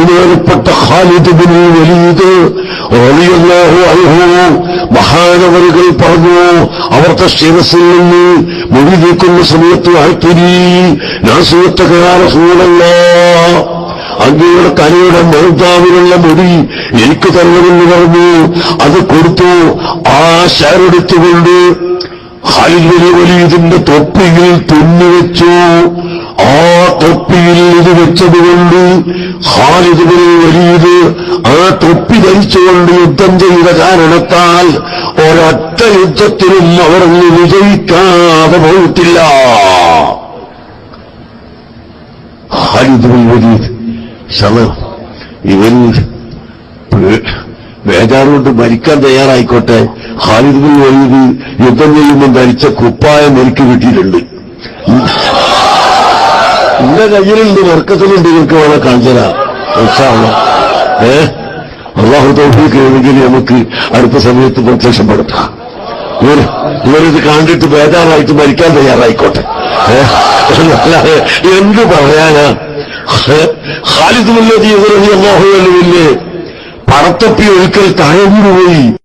ബഹുമാനപ്പെട്ട Khalid bin Waleed മഹാനവറുകൾ പറഞ്ഞു അവർക്ക് ശിരസിൽ നിന്ന് മൊഴി നീക്കുന്ന സമയത്ത് ആഴ്ത്തിരി നാസുവത്തകാരസൂടല്ല അങ്ങയുടെ കലയുടെ മേൽത്താവിലുള്ള മുടി എനിക്ക് തരണമെന്ന് പറഞ്ഞു അത് കൊടുത്തു ആ ഷാരെടുത്തുകൊണ്ട് ഖാലിദ് ബിൻ വലീദിന്റെ തൊപ്പിയിൽ തുന്നിവെച്ചു ആ തൊപ്പിയിൽ ഇത് വെച്ചതുകൊണ്ട് ഖാലിദ് വലീദ് ആ തൊപ്പി ധരിച്ചുകൊണ്ട് യുദ്ധം ചെയ്ത കാരണത്താൽ ഒരൊറ്റ യുദ്ധത്തിലും അവർ വിജയിക്കാതെ പോയിട്ടില്ല. ഖാലിദ് വലീദ് ശവ ഇവൻ വേജാറുകൊണ്ട് മരിക്കാൻ തയ്യാറായിക്കോട്ടെ. ഖാലിദ് ബിൻ വലീദ് യുദ്ധം ചെയ്യുമ്പോൾ ധരിച്ച കുപ്പായം എനിക്ക് കിട്ടിയിട്ടുണ്ട്. എന്റെ കയ്യിലുണ്ട് വർക്കത്തിലുണ്ട് ഇവർക്ക് വേണേ കാഞ്ചന ഏ? അള്ളാഹു നമുക്ക് അടുത്ത സമയത്ത് പ്രത്യക്ഷപ്പെടുത്താം. ഇവരിത് കണ്ടിട്ട് ബേജാറായിട്ട് മരിക്കാൻ തയ്യാറായിക്കോട്ടെ? എന്ത് പറയാനാ? ഖാലിദ് എതിരെ അള്ളാഹു അല്ലേ പറത്തപ്പി ഒരിക്കൽ താഴെ